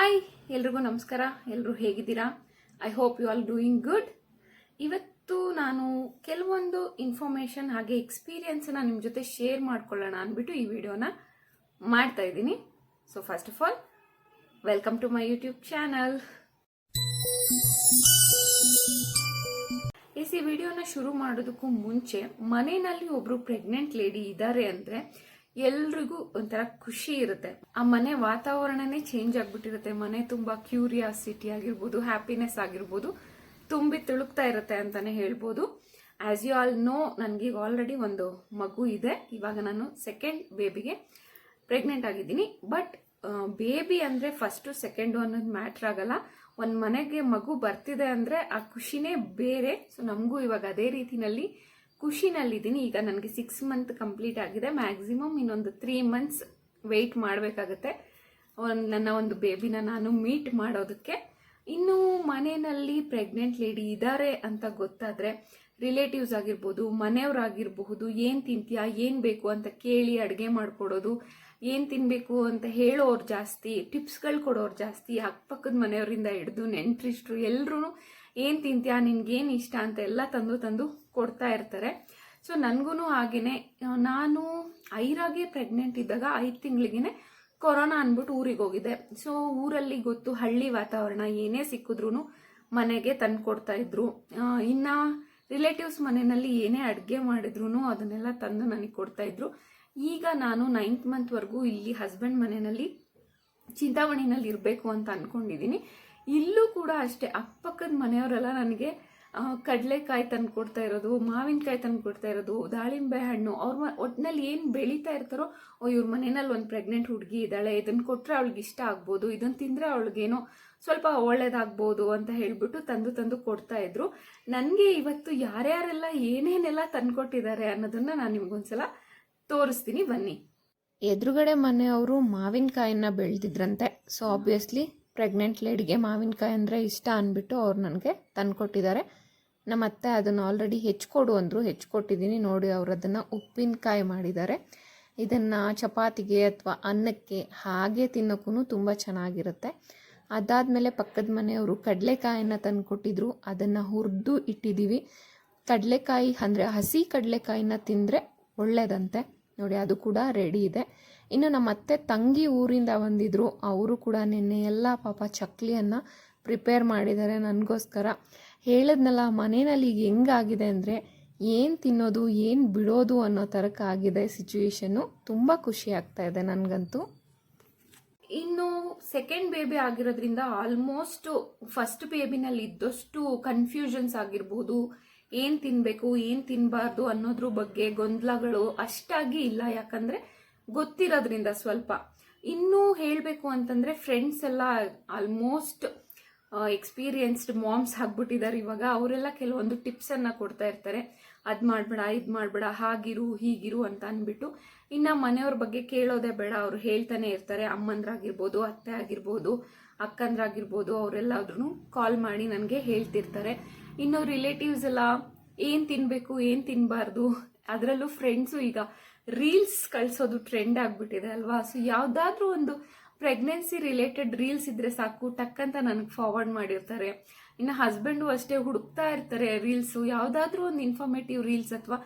Hi ಎಲ್ರಿಗೂ ನಮಸ್ಕಾರ. ಎಲ್ಲರೂ ಹೇಗಿದ್ದೀರಾ? I hope you all doing good ಇವತ್ತು ನಾನು ಕೆಲವೊಂದು ಇನ್ಫಾರ್ಮೇಷನ್ ಹಾಗೆ ಎಕ್ಸ್ಪೀರಿಯನ್ಸನ್ನ ನಿಮ್ಮ ಜೊತೆ ಶೇರ್ ಮಾಡ್ಕೊಳ್ಳೋಣ ಅಂದ್ಬಿಟ್ಟು ಈ ವಿಡಿಯೋನ ಮಾಡ್ತಾ ಇದ್ದೀನಿ. So first of all welcome to my YouTube channel ಈ ವಿಡಿಯೋನ ಶುರು ಮಾಡೋದಕ್ಕೂ ಮುಂಚೆ ಮನೆಯಲ್ಲಿ ಒಬ್ರು ಪ್ರೆಗ್ನೆಂಟ್ ಲೇಡಿ ಇದ್ದಾರೆ ಅಂದ್ರೆ ಎಲ್ರಿಗೂ ಒಂಥರ ಖುಷಿ ಇರುತ್ತೆ. ಆ ಮನೆ ವಾತಾವರಣನೇ ಚೇಂಜ್ ಆಗ್ಬಿಟ್ಟಿರುತ್ತೆ. ಮನೆ ತುಂಬಾ ಕ್ಯೂರಿಯಾಸಿಟಿ ಆಗಿರ್ಬೋದು ಹ್ಯಾಪಿನೆಸ್ ಆಗಿರ್ಬೋದು, ತುಂಬಿ ತುಳುಕ್ತಾ ಇರುತ್ತೆ ಅಂತಾನೆ ಹೇಳ್ಬೋದು. ಆಸ್ ಯು ಆಲ್ ನೋ ನನಗೆ ಈಗ ಆಲ್ರೆಡಿ ಒಂದು ಮಗು ಇದೆ. ಇವಾಗ ನಾನು ಸೆಕೆಂಡ್ ಬೇಬಿಗೆ ಪ್ರೆಗ್ನೆಂಟ್ ಆಗಿದ್ದೀನಿ. ಬಟ್ ಬೇಬಿ ಅಂದ್ರೆ ಫಸ್ಟ್ ಸೆಕೆಂಡ್ ಅನ್ನೋದು ಮ್ಯಾಟ್ರ್ ಆಗಲ್ಲ. ಒಂದ್ ಮನೆಗೆ ಮಗು ಬರ್ತಿದೆ ಅಂದ್ರೆ ಆ ಖುಷಿನೇ ಬೇರೆ. ಸೊ ನಮಗೂ ಇವಾಗ ಅದೇ ರೀತಿನಲ್ಲಿ ಖುಷಿನಲ್ಲಿದ್ದೀನಿ. ಈಗ ನನಗೆ ಸಿಕ್ಸ್ ಮಂತ್ ಕಂಪ್ಲೀಟ್ ಆಗಿದೆ. ಮ್ಯಾಕ್ಸಿಮಮ್ ಇನ್ನೊಂದು ತ್ರೀ ಮಂತ್ಸ್ ವೆಯ್ಟ್ ಮಾಡಬೇಕಾಗತ್ತೆ. ಒಂದು ನನ್ನ ಒಂದು ಬೇಬಿನ ನಾನು ಮೀಟ್ ಮಾಡೋದಕ್ಕೆ. ಇನ್ನು ಮನೆಯಲ್ಲಿ ಪ್ರೆಗ್ನೆಂಟ್ ಲೇಡಿ ಇದ್ದಾರೆ ಅಂತ ಗೊತ್ತಾದರೆ ರಿಲೇಟಿವ್ಸ್ ಆಗಿರ್ಬೋದು, ಮನೆಯವರಾಗಿರಬಹುದು, ಏನು ತಿಂತೀಯಾ, ಏನು ಬೇಕು ಅಂತ ಕೇಳಿ ಅಡುಗೆ ಮಾಡಿಕೊಡೋದು, ಏನು ತಿನ್ಬೇಕು ಅಂತ ಹೇಳೋರು ಜಾಸ್ತಿ ಟಿಪ್ಸ್ಗಳು ಕೊಡೋರು ಜಾಸ್ತಿ, ಅಕ್ಕಪಕ್ಕದ ಮನೆಯವರಿಂದ ಹಿಡಿದು ನೆಂಟ್ರಿಸ್ಟ್ರು ಎಲ್ರೂ ಏನ್ ತಿಂತೀಯಾ, ನಿನಗೇನು ಇಷ್ಟ ಅಂತ ಎಲ್ಲ ತಂದು ತಂದು ಕೊಡ್ತಾ ಇರ್ತಾರೆ. ಸೊ ನನಗೂ ಹಾಗೆಯೇ ನಾನು ಐರಾಗೆ ಪ್ರೆಗ್ನೆಂಟ್ ಇದ್ದಾಗ ಐದು ತಿಂಗಳಿಗೆ ಕೊರೋನಾ ಅಂದ್ಬಿಟ್ಟು ಊರಿಗೆ ಹೋಗಿದೆ ಸೊ ಊರಲ್ಲಿ ಗೊತ್ತು ಹಳ್ಳಿ ವಾತಾವರಣ, ಏನೇ ಸಿಕ್ಕಿದ್ರು ಮನೆಗೆ ತಂದು ಕೊಡ್ತಾ ಇದ್ರು ಇನ್ನು ರಿಲೇಟಿವ್ಸ್ ಮನೆಯಲ್ಲಿ ಏನೇ ಅಡುಗೆ ಮಾಡಿದ್ರು ಅದನ್ನೆಲ್ಲ ತಂದು ನನಗೆ ಕೊಡ್ತಾ ಇದ್ರು. ಈಗ ನಾನು ನೈನ್ತ್ ಮಂತ್ವರೆಗೂ ಇಲ್ಲಿ ಹಸ್ಬೆಂಡ್ ಮನೆಯಲ್ಲಿ ಚಿಂತಾಮಣಿನಲ್ಲಿ ಇರಬೇಕು ಅಂತ ಅನ್ಕೊಂಡಿದ್ದೀನಿ ಇಲ್ಲೂ ಕೂಡ ಅಷ್ಟೇ, ಅಕ್ಕಪಕ್ಕದ ಮನೆಯವರೆಲ್ಲ ನನಗೆ ಕಡಲೆಕಾಯಿ ತಂದು ಕೊಡ್ತಾ ಇರೋದು, ಮಾವಿನಕಾಯಿ ತಂದು ಕೊಡ್ತಾ ಇರೋದು, ದಾಳಿಂಬೆ ಹಣ್ಣು, ಅವ್ರ ಒಟ್ಟಿನಲ್ಲಿ ಏನು ಬೆಳೀತಾ ಇರ್ತಾರೋ ಓ ಇವ್ರ ಮನೆಯಲ್ಲಿ ಒಂದು ಪ್ರೆಗ್ನೆಂಟ್ ಹುಡುಗಿ ಇದ್ದಾಳೆ ಇದನ್ನು ಕೊಟ್ಟರೆ ಅವಳಿಗೆ ಇಷ್ಟ ಆಗ್ಬೋದು ಇದನ್ನು ತಿಂದರೆ ಅವಳಿಗೇನೋ ಸ್ವಲ್ಪ ಒಳ್ಳೇದಾಗ್ಬೋದು ಅಂತ ಹೇಳಿಬಿಟ್ಟು ತಂದು ತಂದು ಕೊಡ್ತಾ ಇದ್ರು. ನನಗೆ ಇವತ್ತು ಯಾರ್ಯಾರೆಲ್ಲ ಏನೇನೆಲ್ಲ ತಂದುಕೊಟ್ಟಿದ್ದಾರೆ ಅನ್ನೋದನ್ನ ನಾನು ನಿಮ್ಗೊಂದ್ಸಲ ತೋರಿಸ್ತೀನಿ, ಬನ್ನಿ. ಎದುರುಗಡೆ ಮನೆಯವರು ಮಾವಿನಕಾಯಿನ ಬೆಳೆದಿದ್ರಂತೆ ಸೊ ಆಬ್ವಿಯಸ್ಲಿ ಪ್ರೆಗ್ನೆಂಟ್ ಲೇಡಿಗೆ ಮಾವಿನಕಾಯಿ ಅಂದರೆ ಇಷ್ಟ ಅಂದ್ಬಿಟ್ಟು ಅವ್ರು ನನಗೆ ತಂದುಕೊಟ್ಟಿದ್ದಾರೆ. ನಮ್ಮ ಅತ್ತೆ ಅದನ್ನು ಆಲ್ರೆಡಿ ಹೆಚ್ಕೊಡು ಅಂದರು ಹೆಚ್ಕೊಟ್ಟಿದ್ದೀನಿ ನೋಡಿ ಅವರು ಅದನ್ನು ಉಪ್ಪಿನಕಾಯಿ ಮಾಡಿದ್ದಾರೆ. ಇದನ್ನು ಚಪಾತಿಗೆ ಅಥವಾ ಅನ್ನಕ್ಕೆ ಹಾಗೆ ತಿನ್ನೋಕ್ಕೂ ತುಂಬ ಚೆನ್ನಾಗಿರುತ್ತೆ. ಅದಾದಮೇಲೆ ಪಕ್ಕದ ಮನೆಯವರು ಕಡಲೆಕಾಯಿನ ತಂದುಕೊಟ್ಟಿದ್ರು. ಅದನ್ನು ಹುರಿದು ಇಟ್ಟಿದ್ದೀವಿ ಕಡಲೆಕಾಯಿ ಅಂದರೆ ಹಸಿ ಕಡಲೆಕಾಯಿನ ತಿಂದರೆ ಒಳ್ಳೇದಂತೆ. ನೋಡಿ, ಅದು ಕೂಡ ರೆಡಿ ಇದೆ. ಇನ್ನು ನಮ್ಮ ಅತ್ತೆ ತಂಗಿ ಊರಿಂದ ಬಂದಿದ್ರು. ಅವರು ಕೂಡ ನಿನ್ನೆ ಎಲ್ಲ ಪಾಪ ಚಕ್ಲಿಯನ್ನು ಪ್ರಿಪೇರ್ ಮಾಡಿದ್ದಾರೆ ನನಗೋಸ್ಕರ. ಹೇಳಿದ್ನಲ್ಲ, ಮನೆಯಲ್ಲಿ ಈಗ ಹೆಂಗಾಗಿದೆ ಅಂದರೆ ಏನು ತಿನ್ನೋದು, ಏನು ಬಿಡೋದು ಅನ್ನೋ ಥರಕ್ಕಾಗಿದೆ ಸಿಚುವೇಶನ್ನು ತುಂಬ ಖುಷಿ ಆಗ್ತಾ ಇದೆ ನನಗಂತೂ. ಇನ್ನು ಸೆಕೆಂಡ್ ಬೇಬಿ ಆಗಿರೋದ್ರಿಂದ ಆಲ್ಮೋಸ್ಟ್ ಫಸ್ಟ್ ಬೇಬಿನಲ್ಲಿ ಇದ್ದಷ್ಟು ಕನ್ಫ್ಯೂಷನ್ಸ್ ಆಗಿರ್ಬೋದು. ಏನ್ ತಿನ್ಬೇಕು, ಏನ್ ತಿನ್ಬಾರ್ದು ಅನ್ನೋದ್ರ ಬಗ್ಗೆ ಗೊಂದಲಗಳು ಅಷ್ಟಾಗಿ ಇಲ್ಲ. ಯಾಕಂದ್ರೆ ಗೊತ್ತಿರೋದ್ರಿಂದ ಸ್ವಲ್ಪ. ಇನ್ನೂ ಹೇಳಬೇಕು ಅಂತಂದ್ರೆ ಫ್ರೆಂಡ್ಸ್ ಎಲ್ಲ ಆಲ್ಮೋಸ್ಟ್ ಎಕ್ಸ್ಪೀರಿಯನ್ಸ್ಡ್ ಮಾಮ್ಸ್ ಆಗ್ಬಿಟ್ಟಿದ್ದಾರೆ ಇವಾಗ. ಅವರೆಲ್ಲ ಕೆಲವೊಂದು ಟಿಪ್ಸ್ ಅನ್ನ ಕೊಡ್ತಾ ಇರ್ತಾರೆ. ಅದ್ ಮಾಡ್ಬೇಡ, ಇದ್ ಮಾಡ್ಬೇಡ, ಹಾಗಿರು, ಹೀಗಿರು ಅಂತ ಅನ್ಬಿಟ್ಟು. ಇನ್ನ ಮನೆಯವ್ರ ಬಗ್ಗೆ ಕೇಳೋದೇ ಬೇಡ. ಅವ್ರು ಹೇಳ್ತಾನೆ ಇರ್ತಾರೆ. ಅಮ್ಮಂದ್ರಾಗಿರ್ಬೋದು ಅತ್ತೆ ಆಗಿರ್ಬೋದು ಅಕ್ಕಂದ್ರಾಗಿರ್ಬೋದು ಅವರೆಲ್ಲಾದ್ರೂ ಕಾಲ್ ಮಾಡಿ ನನಗೆ ಹೇಳ್ತಿರ್ತಾರೆ. ಇನ್ನು ರಿಲೇಟಿವ್ಸ್ ಎಲ್ಲ ಏನು ತಿನ್ಬೇಕು, ಏನು ತಿನ್ನಬಾರ್ದು ಅದರಲ್ಲೂ ಫ್ರೆಂಡ್ಸು ಈಗ ರೀಲ್ಸ್ ಕಳಿಸೋದು ಟ್ರೆಂಡ್ ಆಗಿಬಿಟ್ಟಿದೆ ಅಲ್ವಾ? ಸೊ ಯಾವುದಾದ್ರೂ ಒಂದು ಪ್ರೆಗ್ನೆನ್ಸಿ ರಿಲೇಟೆಡ್ ರೀಲ್ಸ್ ಇದ್ರೆ ಸಾಕು, ಟಕ್ಕಂತ ನನಗೆ ಫಾರ್ವರ್ಡ್ ಮಾಡಿರ್ತಾರೆ. ಇನ್ನು ಹಸ್ಬೆಂಡು ಅಷ್ಟೇ ಹುಡುಕ್ತಾ ಇರ್ತಾರೆ ರೀಲ್ಸ್ ಯಾವುದಾದ್ರೂ ಒಂದು ಇನ್ಫಾರ್ಮೇಟಿವ್ ರೀಲ್ಸ್ ಅಥವಾ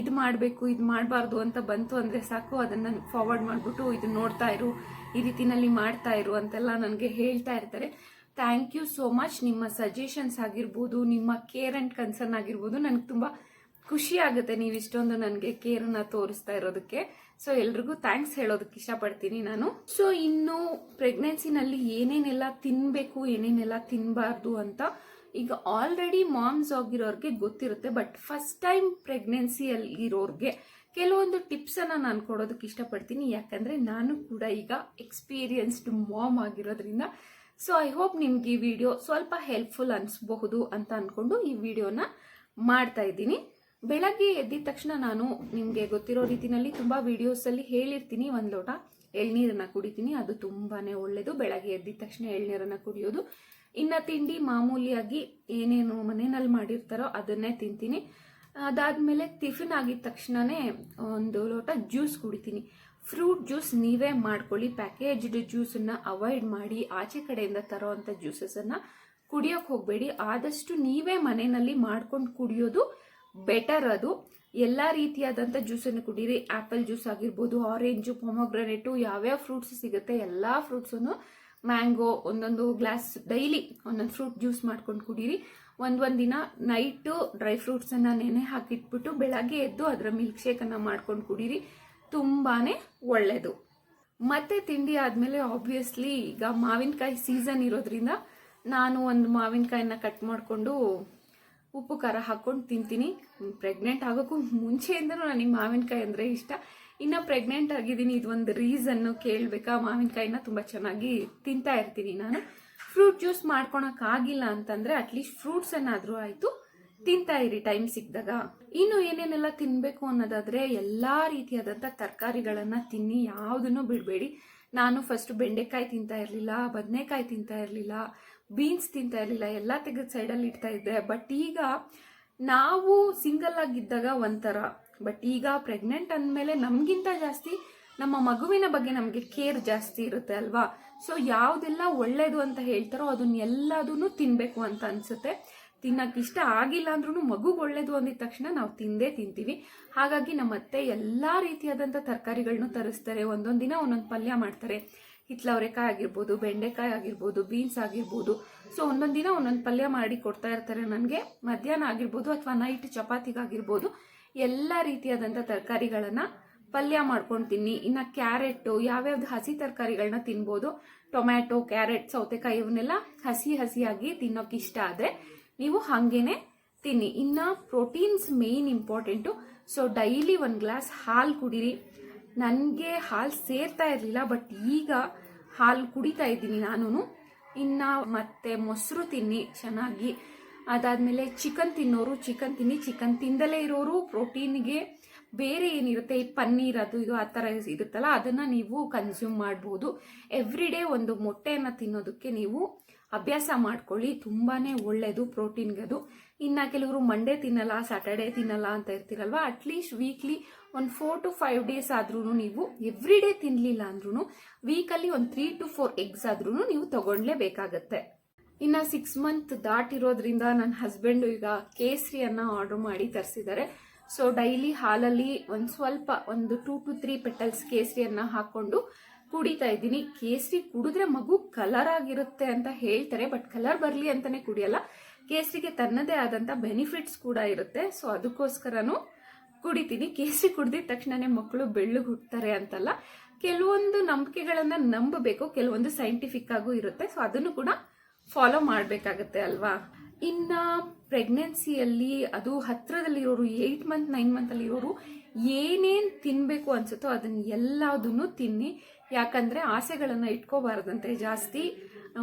ಇದು ಮಾಡಬೇಕು, ಇದು ಮಾಡಬಾರ್ದು ಅಂತ ಬಂತು ಅಂದ್ರೆ ಸಾಕು, ಅದನ್ನ ಫಾರ್ವರ್ಡ್ ಮಾಡ್ಬಿಟ್ಟು ಇದು ನೋಡ್ತಾ ಇರು, ಈ ರೀತಿನಲ್ಲಿ ಮಾಡ್ತಾ ಇರು ಅಂತೆಲ್ಲ ನನಗೆ ಹೇಳ್ತಾ ಇರ್ತಾರೆ. ಥ್ಯಾಂಕ್ ಯು ಸೋ ಮಚ್ ನಿಮ್ಮ ಸಜೆಷನ್ಸ್ ಆಗಿರ್ಬೋದು, ನಿಮ್ಮ ಕೇರ್ ಅಂಡ್ ಕನ್ಸರ್ನ್ ಆಗಿರ್ಬೋದು, ನನಗೆ ತುಂಬ ಖುಷಿ ಆಗುತ್ತೆ ನೀವು ಇಷ್ಟೊಂದು ನನಗೆ ಕೇರನ್ನ ತೋರಿಸ್ತಾ ಇರೋದಕ್ಕೆ. ಸೊ ಎಲ್ರಿಗೂ ಥ್ಯಾಂಕ್ಸ್ ಹೇಳೋದಕ್ಕೆ ಇಷ್ಟಪಡ್ತೀನಿ ನಾನು. ಸೊ ಇನ್ನು ಪ್ರೆಗ್ನೆನ್ಸಿನಲ್ಲಿ ಏನೇನೆಲ್ಲ ತಿನ್ನಬೇಕು ಏನೇನೆಲ್ಲ ತಿನ್ನಬಾರ್ದು ಅಂತ ಈಗ ಆಲ್ರೆಡಿ ಮಾಮ್ಸ್ ಆಗಿರೋರಿಗೆ ಗೊತ್ತಿರುತ್ತೆ ಬಟ್ ಫಸ್ಟ್ ಟೈಮ್ ಪ್ರೆಗ್ನೆನ್ಸಿಯಲ್ಲಿ ಇರೋರಿಗೆ ಕೆಲವೊಂದು ಟಿಪ್ಸ್ ಅನ್ನ ನಾನು ಕೊಡೋದಕ್ಕೆ ಇಷ್ಟಪಡ್ತೀನಿ. ಯಾಕಂದ್ರೆ ನಾನು ಕೂಡ ಈಗ ಎಕ್ಸ್ಪೀರಿಯನ್ಸ್ಡ್ ಮಾಮ್ ಆಗಿರೋದ್ರಿಂದ ಸೊ ಐ ಹೋಪ್ ನಿಮ್ಗೆ ಈ ವಿಡಿಯೋ ಸ್ವಲ್ಪ ಹೆಲ್ಪ್ಫುಲ್ ಅನಿಸ್ಬಹುದು ಅಂತ ಅನ್ಕೊಂಡು ಈ ವಿಡಿಯೋನ ಮಾಡ್ತಾ ಇದ್ದೀನಿ. ಬೆಳಗ್ಗೆ ಎದ್ದಿದ ತಕ್ಷಣ ನಾನು ನಿಮಗೆ ಗೊತ್ತಿರೋ ರೀತಿನಲ್ಲಿ ತುಂಬಾ ವಿಡಿಯೋಸ್ ಅಲ್ಲಿ ಹೇಳಿರ್ತೀನಿ. ಒಂದು ಲೋಟ ಎಳ್ನೀರನ್ನು ಕುಡಿತೀನಿ. ಅದು ತುಂಬಾನೇ ಒಳ್ಳೇದು. ಬೆಳಗ್ಗೆ ಎದ್ದಿದ ತಕ್ಷಣ ಎಳ್ನೀರನ್ನ ಕುಡಿಯೋದು ಇನ್ನ ತಿಂಡಿ ಮಾಮೂಲಿಯಾಗಿ ಏನೇನು ಮನೆಯಲ್ಲಿ ಮಾಡಿರ್ತಾರೋ ಅದನ್ನೇ ತಿಂತೀನಿ. ಅದಾದ್ಮೇಲೆ ಟಿಫಿನ್ ಆಗಿದ ತಕ್ಷಣನೇ ಒಂದು ಲೋಟ ಜ್ಯೂಸ್ ಕುಡಿತೀನಿ. ಫ್ರೂಟ್ ಜ್ಯೂಸ್ ನೀವೇ ಮಾಡ್ಕೊಳ್ಳಿ. ಪ್ಯಾಕೇಜ್ಡ್ ಜ್ಯೂಸನ್ನು ಅವಾಯ್ಡ್ ಮಾಡಿ ಆಚೆ ಕಡೆಯಿಂದ ತರೋ ಜ್ಯೂಸಸ್ ಜ್ಯೂಸಸನ್ನು ಕುಡಿಯೋಕೆ ಹೋಗಬೇಡಿ. ಆದಷ್ಟು ನೀವೇ ಮನೆಯಲ್ಲಿ ಮಾಡ್ಕೊಂಡು ಕುಡಿಯೋದು ಬೆಟರ್ ಅದು. ಎಲ್ಲ ರೀತಿಯಾದಂಥ ಜ್ಯೂಸನ್ನು ಕುಡೀರಿ. ಆ್ಯಪಲ್ ಜ್ಯೂಸ್ ಆಗಿರ್ಬೋದು, ಆರೆಂಜು, ಪೊಮೊಗ್ರನೇಟು, ಯಾವ್ಯಾವ ಫ್ರೂಟ್ಸ್ ಸಿಗುತ್ತೆ, ಎಲ್ಲ ಫ್ರೂಟ್ಸನ್ನು ಮ್ಯಾಂಗೋ ಒಂದೊಂದು ಗ್ಲಾಸ್ ಡೈಲಿ ಒಂದೊಂದು ಫ್ರೂಟ್ ಜ್ಯೂಸ್ ಮಾಡ್ಕೊಂಡು ಕುಡೀರಿ. ಒಂದೊಂದು ಒಂದು ದಿನ ನೈಟು ಡ್ರೈ ಫ್ರೂಟ್ಸನ್ನು ನೆನೆ ಹಾಕಿಟ್ಬಿಟ್ಟು ಬೆಳಗ್ಗೆ ಎದ್ದು ಅದರ ಮಿಲ್ಕ್ ಶೇಕನ್ನು ಮಾಡ್ಕೊಂಡು ಕುಡೀರಿ. ತುಂಬಾ ಒಳ್ಳೆಯದು ಮತ್ತೆ ತಿಂಡಿ ಆದಮೇಲೆ ಆಬ್ವಿಯಸ್ಲಿ ಈಗ ಮಾವಿನಕಾಯಿ ಸೀಸನ್ ಇರೋದ್ರಿಂದ ನಾನು ಒಂದು ಮಾವಿನಕಾಯಿನ ಕಟ್ ಮಾಡಿಕೊಂಡು ಉಪ್ಪು ಖಾರ ಹಾಕ್ಕೊಂಡು ತಿಂತೀನಿ. ಪ್ರೆಗ್ನೆಂಟ್ ಆಗೋಕ್ಕೂ ಮುಂಚೆಯಿಂದನೂ ನನಗೆ ಮಾವಿನಕಾಯಿ ಅಂದರೆ ಇಷ್ಟ. ಇನ್ನು ಪ್ರೆಗ್ನೆಂಟ್ ಆಗಿದ್ದೀನಿ, ಇದೊಂದು ರೀಸನ್ನು ಕೇಳಬೇಕಾ? ಮಾವಿನಕಾಯಿನ ತುಂಬ ಚೆನ್ನಾಗಿ ತಿಂತಾ ಇರ್ತೀನಿ ನಾನು. ಫ್ರೂಟ್ ಜ್ಯೂಸ್ ಮಾಡ್ಕೊಳಕ್ಕಾಗಿಲ್ಲ ಅಂತಂದರೆ ಅಟ್ಲೀಸ್ಟ್ ಫ್ರೂಟ್ಸ್ ಫ್ರೂಟ್ಸನ್ನಾದರೂ ಆಯಿತು, ತಿಂತಾ ಇರಿ ಟೈಮ್ ಸಿಕ್ಕಿದಾಗ. ಇನ್ನು ಏನೇನೆಲ್ಲ ತಿನ್ನಬೇಕು ಅನ್ನೋದಾದ್ರೆ ಎಲ್ಲಾ ರೀತಿಯಾದಂಥ ತರಕಾರಿಗಳನ್ನ ತಿನ್ನಿ, ಯಾವುದನ್ನು ಬಿಡಬೇಡಿ. ನಾನು ಫಸ್ಟ್ ಬೆಂಡೆಕಾಯಿ ತಿಂತಾ ಇರಲಿಲ್ಲ, ಬದನೆಕಾಯಿ ತಿಂತಾ ಇರಲಿಲ್ಲ ಬೀನ್ಸ್ ತಿಂತಾ ಇರಲಿಲ್ಲ, ಎಲ್ಲ ತೆಗೆದ ಸೈಡಲ್ಲಿ ಇಡ್ತಾ ಇದ್ದೆ. ಬಟ್ ಈಗ ನಾವು ಸಿಂಗಲ್ ಆಗಿದ್ದಾಗ ಒಂಥರ ಬಟ್ ಈಗ ಪ್ರೆಗ್ನೆಂಟ್ ಅಂದಮೇಲೆ ನಮಗಿಂತ ಜಾಸ್ತಿ ನಮ್ಮ ಮಗುವಿನ ಬಗ್ಗೆ ನಮಗೆ ಕೇರ್ ಜಾಸ್ತಿ ಇರುತ್ತೆ ಅಲ್ವಾ? ಸೊ ಯಾವುದೆಲ್ಲ ಒಳ್ಳೆಯದು ಅಂತ ಹೇಳ್ತಾರೋ ಅದನ್ನ ಎಲ್ಲದನ್ನು ತಿನ್ನಬೇಕು ಅಂತ ಅನಿಸುತ್ತೆ. ತಿನ್ನಕ್ಕೆ ಇಷ್ಟ ಆಗಿಲ್ಲ ಅಂದ್ರೂ ಮಗುಗೆ ಒಳ್ಳೇದು ಅಂದಿದ ತಕ್ಷಣ ನಾವು ತಿಂದೇ ತಿಂತೀವಿ. ಹಾಗಾಗಿ ನಮ್ಮ ಅತ್ತೆ ಎಲ್ಲ ರೀತಿಯಾದಂಥ ತರಕಾರಿಗಳನ್ನೂ ತರಿಸ್ತಾರೆ. ಒಂದೊಂದು ದಿನ ಒಂದೊಂದು ಪಲ್ಯ ಮಾಡ್ತಾರೆ. ಹಿತ್ಲವರೆಕಾಯಿ ಆಗಿರ್ಬೋದು, ಬೆಂಡೆಕಾಯಿ ಆಗಿರ್ಬೋದು ಬೀನ್ಸ್ ಆಗಿರ್ಬೋದು. ಸೊ ಒಂದೊಂದು ದಿನ ಒಂದೊಂದು ಪಲ್ಯ ಮಾಡಿ ಕೊಡ್ತಾ ಇರ್ತಾರೆ. ನನಗೆ ಮಧ್ಯಾಹ್ನ ಆಗಿರ್ಬೋದು ಅಥವಾ ನೈಟ್ ಚಪಾತಿಗಾಗಿರ್ಬೋದು. ಎಲ್ಲ ರೀತಿಯಾದಂಥ ತರಕಾರಿಗಳನ್ನು ಪಲ್ಯ ಮಾಡ್ಕೊಂಡು ತಿನ್ನಿ ಇನ್ನು ಕ್ಯಾರೆಟು, ಯಾವ್ಯಾವ್ದು ಹಸಿ ತರಕಾರಿಗಳನ್ನ ತಿನ್ಬೋದು, ಟೊಮ್ಯಾಟೊ, ಕ್ಯಾರೆಟ್, ಸೌತೆಕಾಯಿ, ಇವನ್ನೆಲ್ಲ ಹಸಿ ಹಸಿಯಾಗಿ ತಿನ್ನೋಕೆ ಇಷ್ಟ ಆದರೆ ನೀವು ಹಾಗೇನೆ ತಿನ್ನಿ. ಇನ್ನು proteins main important. So, daily ಒಂದು ಗ್ಲಾಸ್ ಹಾಲು ಕುಡೀರಿ. ನನಗೆ ಹಾಲು ಸೇರ್ತಾ ಇರಲಿಲ್ಲ, ಬಟ್ ಈಗ ಹಾಲು ಕುಡಿತಾ ಇದ್ದೀನಿ ನಾನು ಇನ್ನು ಮತ್ತೆ ಮೊಸರು ತಿನ್ನಿ ಚೆನ್ನಾಗಿ. ಅದಾದಮೇಲೆ ಚಿಕನ್ ತಿನ್ನೋರು, ಚಿಕನ್ ತಿನ್ನಿ, ಚಿಕನ್ ತಿಂದಲೇ ಇರೋರು, ಪ್ರೋಟೀನ್ಗೆ ಬೇರೆ ಏನಿರುತ್ತೆ? ಈ ಪನ್ನೀರ್ ಅದು ಇದು ಆ ಥರ ಇರುತ್ತಲ್ಲ, ಅದನ್ನು ನೀವು ಕನ್ಸ್ಯೂಮ್ ಮಾಡ್ಬೋದು. ಎವ್ರಿ ಡೇ ಒಂದು ಮೊಟ್ಟೆಯನ್ನು ತಿನ್ನೋದಕ್ಕೆ ನೀವು ಅಭ್ಯಾಸ ಮಾಡ್ಕೊಳ್ಳಿ. ತುಂಬಾ ಒಳ್ಳೆಯದು ಪ್ರೋಟೀನ್ಗೆ ಅದು. ಇನ್ನು ಕೆಲವರು ಮಂಡೇ ತಿನ್ನಲ್ಲ ಸ್ಯಾಟರ್ಡೇ ತಿನ್ನಲ್ಲ ಅಂತ ಇರ್ತೀರಲ್ವ? ಅಟ್ಲೀಸ್ಟ್ ವೀಕ್ಲಿ ಒಂದು ಫೋರ್ ಟು ಫೈವ್ ಡೇಸ್ ಆದ್ರೂ ನೀವು ಎವ್ರಿ ಡೇ ತಿನ್ನಲಿಲ್ಲ ಅಂದ್ರೂ ವೀಕಲ್ಲಿ ಒಂದು ತ್ರೀ ಟು ಫೋರ್ ಎಗ್ಸ್ ಆದ್ರೂ ನೀವು ತಗೊಳ್ಲೇಬೇಕಾಗತ್ತೆ ಇನ್ನು ಸಿಕ್ಸ್ ಮಂತ್ ದಾಟಿರೋದ್ರಿಂದ ನನ್ನ ಹಸ್ಬೆಂಡು ಈಗ ಕೇಸರಿಯನ್ನು ಆರ್ಡರ್ ಮಾಡಿ ತರಿಸಿದ್ದಾರೆ ಸೊ ಡೈಲಿ ಹಾಲಲ್ಲಿ ಒಂದು ಸ್ವಲ್ಪ ಒಂದು ಟೂ ಟು ತ್ರೀ ಪೆಟಲ್ಸ್ ಕೇಸರಿಯನ್ನು ಹಾಕೊಂಡು ಕುಡಿತಾ ಇದ್ದೀನಿ. ಕೇಸರಿ ಕುಡಿದ್ರೆ ಮಗು ಕಲರ್ ಆಗಿರುತ್ತೆ ಅಂತ ಹೇಳ್ತಾರೆ ಬಟ್ ಕಲರ್ ಬರಲಿ ಅಂತಾನೆ ಕುಡಿಯಲ್ಲ. ಕೇಸರಿಗೆ ತನ್ನದೇ ಆದಂಥ ಬೆನಿಫಿಟ್ಸ್ ಕೂಡ ಇರುತ್ತೆ. ಸೊ ಅದಕ್ಕೋಸ್ಕರನೂ ಕುಡಿತೀನಿ. ಕೇಸರಿ ಕುಡ್ದಿದ ತಕ್ಷಣನೇ ಮಕ್ಕಳು ಬೆಳ್ಳಗೆ ಹುಟ್ತಾರೆ ಅಂತಲ್ಲ. ಕೆಲವೊಂದು ನಂಬಿಕೆಗಳನ್ನ ನಂಬಬೇಕು, ಕೆಲವೊಂದು ಸೈಂಟಿಫಿಕ್ ಆಗೂ ಇರುತ್ತೆ. ಸೊ ಅದನ್ನು ಕೂಡ ಫಾಲೋ ಮಾಡಬೇಕಾಗತ್ತೆ ಅಲ್ವಾ? ಇನ್ನ ಪ್ರೆಗ್ನೆನ್ಸಿಯಲ್ಲಿ ಅದು ಹತ್ತಿರದಲ್ಲಿರೋರು ಏಯ್ಟ್ ಮಂತ್ ನೈನ್ ಮಂತಲ್ಲಿರೋರು ಏನೇನು ತಿನ್ನಬೇಕು ಅನ್ಸುತ್ತೋ ಅದನ್ನ ಎಲ್ಲದನ್ನು ತಿನ್ನಿ. ಯಾಕಂದ್ರೆ ಆಸೆಗಳನ್ನು ಇಟ್ಕೋಬಾರ್ದಂತೆ ಜಾಸ್ತಿ.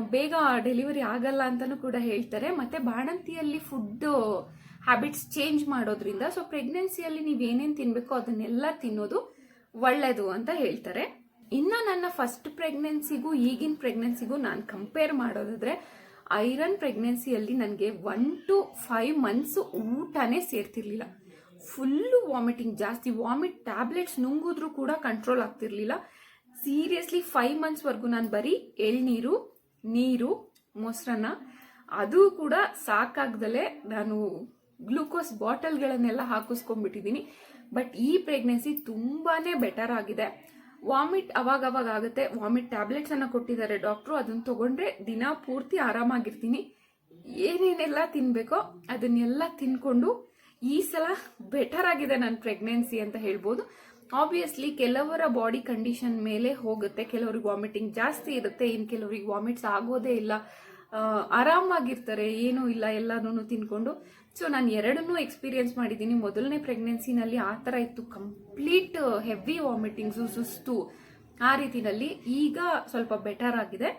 ಬೇಗ ಡೆಲಿವರಿ ಆಗಲ್ಲ ಅಂತಲೂ ಕೂಡ ಹೇಳ್ತಾರೆ. ಮತ್ತೆ ಬಾಣಂತಿಯಲ್ಲಿ ಫುಡ್ ಹ್ಯಾಬಿಟ್ಸ್ ಚೇಂಜ್ ಮಾಡೋದ್ರಿಂದ ಸೊ ಪ್ರೆಗ್ನೆನ್ಸಿಯಲ್ಲಿ ನೀವು ಏನೇನು ತಿನ್ನಬೇಕೋ ಅದನ್ನೆಲ್ಲ ತಿನ್ನೋದು ಒಳ್ಳೆಯದು ಅಂತ ಹೇಳ್ತಾರೆ. ಇನ್ನು ನನ್ನ ಫಸ್ಟ್ ಪ್ರೆಗ್ನೆನ್ಸಿಗೂ ಈಗಿನ ಪ್ರೆಗ್ನೆನ್ಸಿಗೂ ನಾನು ಕಂಪೇರ್ ಮಾಡೋದಾದ್ರೆ, ಐರನ್ ಪ್ರೆಗ್ನೆನ್ಸಿಯಲ್ಲಿ ನನಗೆ ಒನ್ ಟು ಫೈವ್ ಮಂತ್ಸ್ ಊಟನೇ ಸೇರ್ತಿರ್ಲಿಲ್ಲ. ಫುಲ್ಲು ವಾಮಿಟಿಂಗ್ ಜಾಸ್ತಿ ವಾಮಿಟ್ ಟ್ಯಾಬ್ಲೆಟ್ಸ್ ನುಂಗಿದ್ರು ಕೂಡ ಕಂಟ್ರೋಲ್ ಆಗ್ತಿರ್ಲಿಲ್ಲ. ಸೀರಿಯಸ್ಲಿ ಫೈವ್ ಮಂತ್ಸ್ವರೆಗೂ ನಾನು ಬರೀ ಎಳ್ನೀರು, ನೀರು, ಮೊಸರನ್ನ, ಅದು ಕೂಡ ಸಾಕಾಗ್ದಲೆ ನಾನು ಗ್ಲೂಕೋಸ್ ಬಾಟಲ್ಗಳನ್ನೆಲ್ಲ ಹಾಕಿಸ್ಕೊಂಡ್ಬಿಟ್ಟಿದ್ದೀನಿ. ಬಟ್ ಈ ಪ್ರೆಗ್ನೆನ್ಸಿ ತುಂಬಾನೇ ಬೆಟರ್ ಆಗಿದೆ. ವಾಮಿಟ್ ಅವಾಗ ಅವಾಗ ಆಗುತ್ತೆ. ವಾಮಿಟ್ ಟ್ಯಾಬ್ಲೆಟ್ಸ್ ಅನ್ನ ಕೊಟ್ಟಿದ್ದಾರೆ ಡಾಕ್ಟ್ರು ಅದನ್ನ ತಗೊಂಡ್ರೆ ದಿನ ಪೂರ್ತಿ ಆರಾಮಾಗಿರ್ತೀನಿ. ಏನೇನೆಲ್ಲ ತಿನ್ಬೇಕೋ ಅದನ್ನೆಲ್ಲ ತಿನ್ಕೊಂಡು ಈ ಸಲ ಬೆಟರ್ ಆಗಿದೆ ನನ್ನ ಪ್ರೆಗ್ನೆನ್ಸಿ ಅಂತ ಹೇಳ್ಬೋದು. ಆಬ್ವಿಯಸ್ಲಿ ಕೆಲವರ ಬಾಡಿ ಕಂಡೀಷನ್ ಮೇಲೆ ಹೋಗುತ್ತೆ. ಕೆಲವ್ರಿಗೆ ವಾಮಿಟಿಂಗ್ ಜಾಸ್ತಿ ಇರುತ್ತೆ. ಇನ್ನು ಕೆಲವ್ರಿಗೆ ವಾಮಿಟ್ಸ್ ಆಗೋದೇ ಇಲ್ಲ. ಆರಾಮಾಗಿರ್ತಾರೆ. ಏನೂ ಇಲ್ಲ. ಎಲ್ಲಾನು ತಿನ್ಕೊಂಡು. ಸೊ ನಾನು ಎರಡನ್ನೂ ಎಕ್ಸ್ಪೀರಿಯೆನ್ಸ್ ಮಾಡಿದ್ದೀನಿ. ಮೊದಲನೇ ಪ್ರೆಗ್ನೆನ್ಸಿನಲ್ಲಿ ಆ ಥರ ಇತ್ತು. ಕಂಪ್ಲೀಟ್ ಹೆವಿ ವಾಮಿಟಿಂಗ್ಸು ಸುಸ್ತು ಆ ರೀತಿನಲ್ಲಿ ಈಗ ಸ್ವಲ್ಪ ಬೆಟರ್ ಆಗಿದೆ.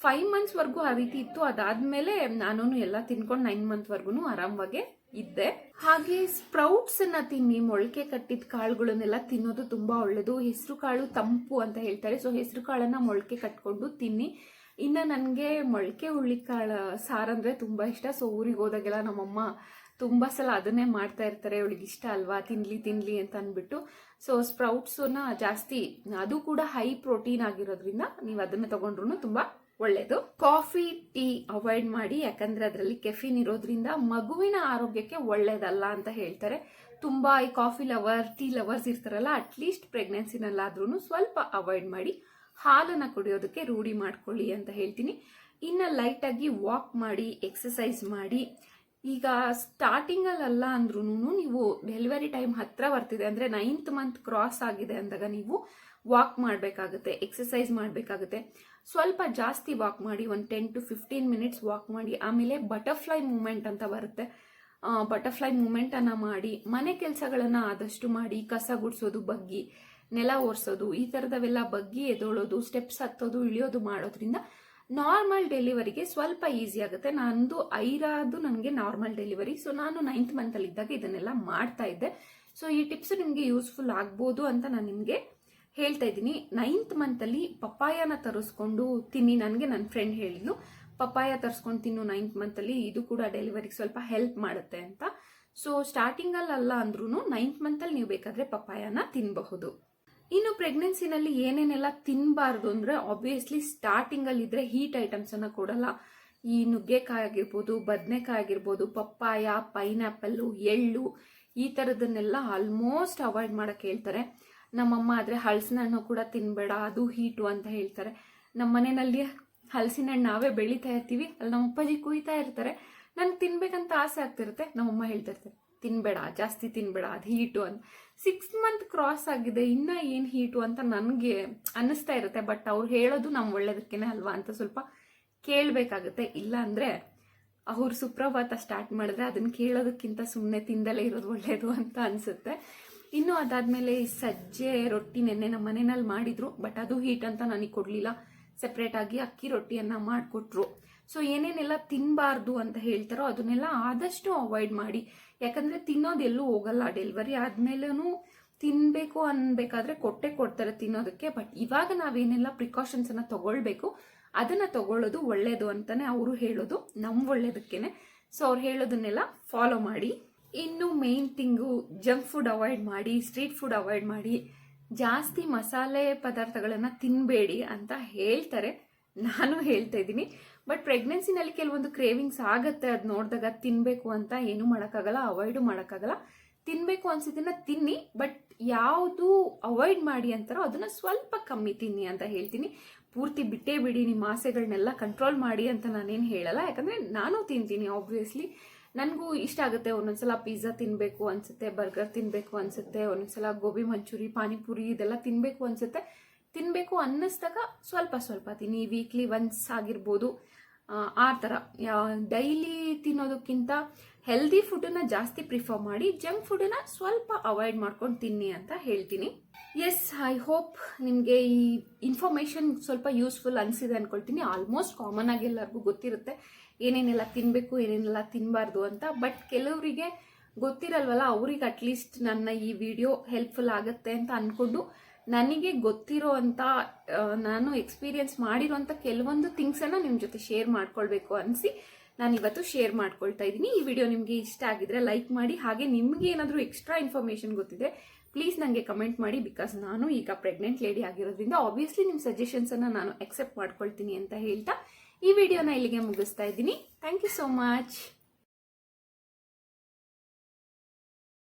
ಫೈವ್ ಮಂತ್ಸ್ವರೆಗೂ ಆ ರೀತಿ ಇತ್ತು. ಅದಾದ್ಮೇಲೆ ನಾನು ಎಲ್ಲ ತಿನ್ಕೊಂಡು ನೈನ್ ಮಂತ್ವರೆಗೂ ಆರಾಮವಾಗಿ ಇದ್ದೆ. ಹಾಗೆ ಸ್ಪ್ರೌಟ್ಸ್ ಅನ್ನ ತಿನ್ನಿ, ಮೊಳಕೆ ಕಟ್ಟಿದ ಕಾಳುಗಳನ್ನೆಲ್ಲ ತಿನ್ನೋದು ತುಂಬಾ ಒಳ್ಳೇದು. ಹೆಸರು ಕಾಳು ತಂಪು ಅಂತ ಹೇಳ್ತಾರೆ. ಸೊ ಹೆಸರು ಕಾಳನ್ನ ಮೊಳಕೆ ಕಟ್ಕೊಂಡು ತಿನ್ನಿ. ಇನ್ನು ನನಗೆ ಮೊಳಕೆ ಹುಳ್ಳಿಕಾಳು ಸಾರಂದರೆ ತುಂಬ ಇಷ್ಟ. ಸೊ ಊರಿಗೆ ಹೋದಾಗೆಲ್ಲ ನಮ್ಮಮ್ಮ ತುಂಬ ಸಲ ಅದನ್ನೇ ಮಾಡ್ತಾ ಇರ್ತಾರೆ. ಅವಳಿಗೆ ಇಷ್ಟ ಅಲ್ವಾ? ತಿನ್ಲಿ ತಿನ್ಲಿ ಅಂತ ಅಂದ್ಬಿಟ್ಟು. ಸೊ ಸ್ಪ್ರೌಟ್ಸನ್ನ ಜಾಸ್ತಿ, ಅದು ಕೂಡ ಹೈ ಪ್ರೋಟೀನ್ ಆಗಿರೋದ್ರಿಂದ ನೀವು ಅದನ್ನ ತಗೊಂಡ್ರು ತುಂಬಾ ಒಳ್ಳೇದು. ಕಾಫಿ ಟೀ ಅವಾಯ್ಡ್ ಮಾಡಿ, ಯಾಕಂದ್ರೆ ಅದರಲ್ಲಿ ಕೆಫಿನ್ ಇರೋದ್ರಿಂದ ಮಗುವಿನ ಆರೋಗ್ಯಕ್ಕೆ ಒಳ್ಳೇದಲ್ಲ ಅಂತ ಹೇಳ್ತಾರೆ. ತುಂಬಾ ಈ ಕಾಫಿ ಲವರ್ ಟೀ ಲವರ್ಸ್ ಇರ್ತಾರಲ್ಲ ಅಟ್ಲೀಸ್ಟ್ ಪ್ರೆಗ್ನೆನ್ಸಿನಲ್ಲಾದ್ರೂ ಸ್ವಲ್ಪ ಅವಾಯ್ಡ್ ಮಾಡಿ. ಹಾಲನ್ನ ಕುಡಿಯೋದಕ್ಕೆ ರೂಢಿ ಮಾಡ್ಕೊಳ್ಳಿ ಅಂತ ಹೇಳ್ತೀನಿ. ಇನ್ನು ಲೈಟಾಗಿ ವಾಕ್ ಮಾಡಿ ಎಕ್ಸಸೈಸ್ ಮಾಡಿ. ಈಗ ಸ್ಟಾರ್ಟಿಂಗ್ ಅಲ್ಲ ಅಂದ್ರೂ ನೀವು ಡೆಲಿವರಿ ಟೈಮ್ ಹತ್ತಿರ ಬರ್ತಿದೆ ಅಂದರೆ ನೈನ್ತ್ ಮಂತ್ ಕ್ರಾಸ್ ಆಗಿದೆ ಅಂದಾಗ ನೀವು ವಾಕ್ ಮಾಡಬೇಕಾಗುತ್ತೆ ಎಕ್ಸಸೈಸ್ ಮಾಡಬೇಕಾಗುತ್ತೆ. ಸ್ವಲ್ಪ ಜಾಸ್ತಿ ವಾಕ್ ಮಾಡಿ, ಒಂದು ten to fifteen minutes walk ಮಾಡಿ, ಆಮೇಲೆ ಬಟರ್ಫ್ಲೈ ಮೂಮೆಂಟ್ ಅಂತ ಬರುತ್ತೆ. ಬಟರ್ಫ್ಲೈ ಮೂಮೆಂಟನ್ನು ಮಾಡಿ, ಮನೆ ಕೆಲಸಗಳನ್ನು ಆದಷ್ಟು ಮಾಡಿ, ಕಸ ಗುಡಿಸೋದು, ಬಗ್ಗಿ ನೆಲ ಒರೆಸೋದು, ಈ ಥರದವೆಲ್ಲ ಬಗ್ಗಿ ಎದೋಳೋದು ಸ್ಟೆಪ್ಸ್ ಹತ್ತೋದು, ಇಳಿಯೋದು ಮಾಡೋದ್ರಿಂದ ನಾರ್ಮಲ್ ಡೆಲಿವರಿಗೆ ಸ್ವಲ್ಪ ಈಸಿ ಆಗುತ್ತೆ. ನಂದು ಐರಾದು ನನಗೆ ನಾರ್ಮಲ್ ಡೆಲಿವರಿ ಸೊ ನಾನು ನೈನ್ತ್ ಮಂತಲ್ಲಿ ಇದ್ದಾಗ ಇದನ್ನೆಲ್ಲ ಮಾಡ್ತಾ ಇದ್ದೆ. ಸೊ ಈ ಟಿಪ್ಸ್ ನಿಮಗೆ ಯೂಸ್ಫುಲ್ ಆಗ್ಬೋದು ಅಂತ ನಾನು ನಿಮಗೆ ಹೇಳ್ತಾ ಇದ್ದೀನಿ. ನೈನ್ತ್ ಮಂತಲ್ಲಿ ಪಪ್ಪಾಯನ ತರಿಸ್ಕೊಂಡು ತಿನ್ನಿ ನನಗೆ ನನ್ನ ಫ್ರೆಂಡ್ ಹೇಳಿದ್ಲು. ಪಪ್ಪಾಯ ತರಿಸ್ಕೊಂಡು ತಿನ್ನು ನೈನ್ತ್ ಮಂತಲ್ಲಿ ಇದು ಕೂಡ ಡೆಲಿವರಿಗೆ ಸ್ವಲ್ಪ ಹೆಲ್ಪ್ ಮಾಡುತ್ತೆ ಅಂತ. ಸೊ ಸ್ಟಾರ್ಟಿಂಗಲ್ಲಿ ಅಲ್ಲ ಅಂದ್ರೂ ನೈನ್ತ್ ಮಂತಲ್ಲಿ ನೀವು ಬೇಕಾದ್ರೆ ಪಪ್ಪಾಯನ ತಿನ್ನಬಹುದು ಇನ್ನು ಪ್ರೆಗ್ನೆನ್ಸಿನಲ್ಲಿ ಏನೇನೆಲ್ಲ ತಿನ್ನಬಾರ್ದು ಅಂದ್ರೆ ಆಬ್ವಿಯಸ್ಲಿ ಸ್ಟಾರ್ಟಿಂಗ್ ಅಲ್ಲಿ ಇದ್ರೆ ಹೀಟ್ ಐಟಮ್ಸ್ ಅನ್ನ ಕೊಡಲ್ಲ. ಈ ನುಗ್ಗೆಕಾಯಿ ಆಗಿರ್ಬೋದು, ಬದನೆಕಾಯಿ ಆಗಿರ್ಬೋದು, ಪಪ್ಪಾಯ ಪೈನಾಪಲ್ ಎಳ್ಳು ಈ ಥರದನ್ನೆಲ್ಲ ಆಲ್ಮೋಸ್ಟ್ ಅವಾಯ್ಡ್ ಮಾಡೋಕ್ಕೆ ಹೇಳ್ತಾರೆ. ನಮ್ಮಮ್ಮ ಆದರೆ ಹಲಸಿನ ಹಣ್ಣು ಕೂಡ ತಿನ್ಬೇಡ, ಅದು ಹೀಟು ಅಂತ ಹೇಳ್ತಾರೆ. ನಮ್ಮ ಮನೆಯಲ್ಲಿ ಹಲಸಿನ ಹಣ್ಣು ನಾವೇ ಬೆಳಿತಾ ಇರ್ತೀವಿ, ಅಲ್ಲಿ ನಮ್ಮ ಅಪ್ಪಾಜಿ ಕುಯ್ತಾ ಇರ್ತಾರೆ. ನನಗೆ ತಿನ್ಬೇಕಂತ ಆಸೆ ಆಗ್ತಿರುತ್ತೆ, ನಮ್ಮಮ್ಮ ಹೇಳ್ತಾ ಇರ್ತಾರೆ. ತಿನ್ಬೇಡ, ಜಾಸ್ತಿ ತಿನ್ಬೇಡ, ಅದು ಹೀಟು ಅಂತ ಸಿಕ್ಸ್ ಮಂತ್ ಕ್ರಾಸ್ ಆಗಿದೆ, ಇನ್ನ ಏನು ಹೀಟು ಅಂತ ನನಗೆ ಅನ್ನಿಸ್ತಾ ಇರುತ್ತೆ ಬಟ್ ಅವ್ರು ಹೇಳೋದು ನಮ್ ಒಳ್ಳೇದಕ್ಕೇನೆ ಅಲ್ವಾ ಅಂತ ಸ್ವಲ್ಪ ಕೇಳಬೇಕಾಗುತ್ತೆ. ಇಲ್ಲ ಅಂದ್ರೆ ಅವ್ರು ಸುಪ್ರಭಾತ ಸ್ಟಾರ್ಟ್ ಮಾಡಿದ್ರೆ ಅದನ್ನ ಕೇಳೋದಕ್ಕಿಂತ ಸುಮ್ಮನೆ ತಿಂದಲೇ ಇರೋದು ಒಳ್ಳೇದು ಅಂತ ಅನ್ಸುತ್ತೆ. ಇನ್ನು ಅದಾದ್ಮೇಲೆ ಈ ಸಜ್ಜೆ ರೊಟ್ಟಿ ನೆನ್ನೆ ನಮ್ಮ ಮನೆಯಲ್ಲಿ ಮಾಡಿದ್ರು ಬಟ್ ಅದು ಹೀಟ್ ಅಂತ ನನಗೆ ಕೊಡಲಿಲ್ಲ. ಸಪ್ರೇಟಾಗಿ ಅಕ್ಕಿ ರೊಟ್ಟಿಯನ್ನ ಮಾಡಿಕೊಟ್ರು. ಸೊ ಏನೇನೆಲ್ಲ ತಿನ್ನಬಾರ್ದು ಅಂತ ಹೇಳ್ತಾರೋ ಅದನ್ನೆಲ್ಲ ಆದಷ್ಟು ಅವಾಯ್ಡ್ ಮಾಡಿ. ಯಾಕಂದ್ರೆ ತಿನ್ನೋದು ಎಲ್ಲೂ ಹೋಗಲ್ಲ. ಡೆಲಿವರಿ ಆದಮೇಲೂ ತಿನ್ಬೇಕು ಅನ್ಬೇಕಾದ್ರೆ ಕೊಟ್ಟೆ ಕೊಡ್ತಾರೆ ತಿನ್ನೋದಕ್ಕೆ. ಬಟ್ ಇವಾಗ ನಾವೇನೆಲ್ಲ ಪ್ರಿಕಾಷನ್ಸ್ ಅನ್ನ ತಗೊಳ್ಬೇಕು, ಅದನ್ನ ತಗೊಳ್ಳೋದು ಒಳ್ಳೇದು ಅಂತಾನೆ ಅವರು ಹೇಳೋದು. ನಮ್ ಒಳ್ಳೇದಕ್ಕೇನೆ. ಸೊ ಅವ್ರು ಹೇಳೋದನ್ನೆಲ್ಲ ಫಾಲೋ ಮಾಡಿ, ಇನ್ನು main thing junk food avoid ಮಾಡಿ ಸ್ಟ್ರೀಟ್ ಫುಡ್ ಅವಾಯ್ಡ್ ಮಾಡಿ, ಜಾಸ್ತಿ ಮಸಾಲೆ ಪದಾರ್ಥಗಳನ್ನು ತಿನ್ನಬೇಡಿ ಅಂತ ಹೇಳ್ತಾರೆ. ನಾನು ಹೇಳ್ತಾ ಇದ್ದೀನಿ. ಬಟ್ ಪ್ರೆಗ್ನೆನ್ಸಿನಲ್ಲಿ ಕೆಲವೊಂದು ಕ್ರೇವಿಂಗ್ಸ್ ಆಗುತ್ತೆ, ಅದು ನೋಡಿದಾಗ ತಿನ್ಬೇಕು ಅಂತ ಏನು ಮಾಡೋಕ್ಕಾಗಲ್ಲ ಅವಾಯ್ಡು ಮಾಡೋಕ್ಕಾಗಲ್ಲ. ತಿನ್ಬೇಕು ಅನ್ಸಿದ್ದನ್ನ ತಿನ್ನಿ ಬಟ್ ಯಾವುದು ಅವಾಯ್ಡ್ ಮಾಡಿ ಅಂತಾರೋ ಅದನ್ನ ಸ್ವಲ್ಪ ಕಮ್ಮಿ ತಿನ್ನಿ ಅಂತ ಹೇಳ್ತೀನಿ. ಪೂರ್ತಿ ಬಿಟ್ಟೇ ಬಿಡಿ ನಿಮ್ಮ ಆಸೆಗಳನ್ನೆಲ್ಲ ಕಂಟ್ರೋಲ್ ಮಾಡಿ ಅಂತ ನಾನೇನು ಹೇಳಲ್ಲ. ಯಾಕಂದ್ರೆ ನಾನು ತಿಂತೀನಿ ಆಬ್ವಿಯಸ್ಲಿ ನನಗೂ ಇಷ್ಟ ಆಗುತ್ತೆ, ಒಂದೊಂದ್ಸಲ ಪಿಜ್ಜಾ ತಿನ್ಬೇಕು ಅನ್ಸುತ್ತೆ ಬರ್ಗರ್ ತಿನ್ಬೇಕು ಅನ್ಸುತ್ತೆ, ಒಂದೊಂದ್ಸಲ ಗೋಬಿ ಮಂಚೂರಿ, ಪಾನಿಪುರಿ ಇದೆಲ್ಲ ತಿನ್ಬೇಕು ಅನ್ಸುತ್ತೆ. ತಿನ್ಬೇಕು ಅನ್ನಿಸ್ದಾಗ ಸ್ವಲ್ಪ ಸ್ವಲ್ಪ ತಿನ್ನಿ. ವೀಕ್ಲಿ ಒನ್ಸ್ ಆಗಿರ್ಬೋದು ಆ, ಥರ. ಡೈಲಿ ತಿನ್ನೋದಕ್ಕಿಂತ ಹೆಲ್ದಿ ಫುಡ್ಡನ್ನು ಜಾಸ್ತಿ ಪ್ರಿಫರ್ ಮಾಡಿ ಜಂಕ್ ಫುಡ್ಡನ್ನ ಸ್ವಲ್ಪ ಅವಾಯ್ಡ್ ಮಾಡ್ಕೊಂಡು ತಿನ್ನಿ ಅಂತ ಹೇಳ್ತೀನಿ. ಎಸ್ ಐ ಹೋಪ್ ನಿಮಗೆ ಈ ಇನ್ಫಾರ್ಮೇಶನ್ ಸ್ವಲ್ಪ ಯೂಸ್ಫುಲ್ ಅನಿಸಿದೆ ಅನ್ಕೊಳ್ತೀನಿ. ಆಲ್ಮೋಸ್ಟ್ ಕಾಮನ್ ಆಗಿ ಎಲ್ಲರಿಗೂ ಗೊತ್ತಿರುತ್ತೆ ಏನೇನೆಲ್ಲ ತಿನ್ನಬೇಕು ಏನೇನೆಲ್ಲ ತಿನ್ನಬಾರ್ದು ಅಂತ. ಬಟ್ ಕೆಲವರಿಗೆ ಗೊತ್ತಿರಲ್ವಲ್ಲ ಅವ್ರಿಗೆ ಅಟ್ಲೀಸ್ಟ್ ನನ್ನ ಈ ವಿಡಿಯೋ ಹೆಲ್ಪ್ಫುಲ್ ಆಗುತ್ತೆ ಅಂತ ಅನ್ಕೊಂಡು ನನಗೆ ಗೊತ್ತಿರೋ ಅಂತ ನಾನು ಎಕ್ಸ್ಪೀರಿಯನ್ಸ್ ಮಾಡಿರೋಂಥ ಕೆಲವೊಂದು ಥಿಂಗ್ಸನ್ನು ನಿಮ್ಮ ಜೊತೆ ಶೇರ್ ಮಾಡ್ಕೊಳ್ಬೇಕು ಅನಿಸಿ ನಾನು ಇವತ್ತು ಶೇರ್ ಮಾಡ್ಕೊಳ್ತಾ ಇದ್ದೀನಿ. ಈ ವಿಡಿಯೋ ನಿಮಗೆ ಇಷ್ಟ ಆಗಿದ್ರೆ ಲೈಕ್ ಮಾಡಿ, ಹಾಗೆ ನಿಮಗೆ ಏನಾದರೂ ಎಕ್ಸ್ಟ್ರಾ ಇನ್ಫಾರ್ಮೇಶನ್ ಗೊತ್ತಿದೆ ಪ್ಲೀಸ್ ನನಗೆ ಕಮೆಂಟ್ ಮಾಡಿ ಬಿಕಾಸ್ ನಾನು ಈಗ ಪ್ರೆಗ್ನೆಂಟ್ ಲೇಡಿ ಆಗಿರೋದ್ರಿಂದ ಆಬ್ವಿಯಸ್ಲಿ ನಿಮ್ಮ ಸಜೆಷನ್ಸನ್ನು ನಾನು ಅಕ್ಸೆಪ್ಟ್ ಮಾಡ್ಕೊಳ್ತೀನಿ ಅಂತ ಹೇಳ್ತಾ ಈ ವಿಡಿಯೋನ ಇಲ್ಲಿಗೆ ಮುಗಿಸ್ತಾ ಇದ್ದೀನಿ. Thank you so much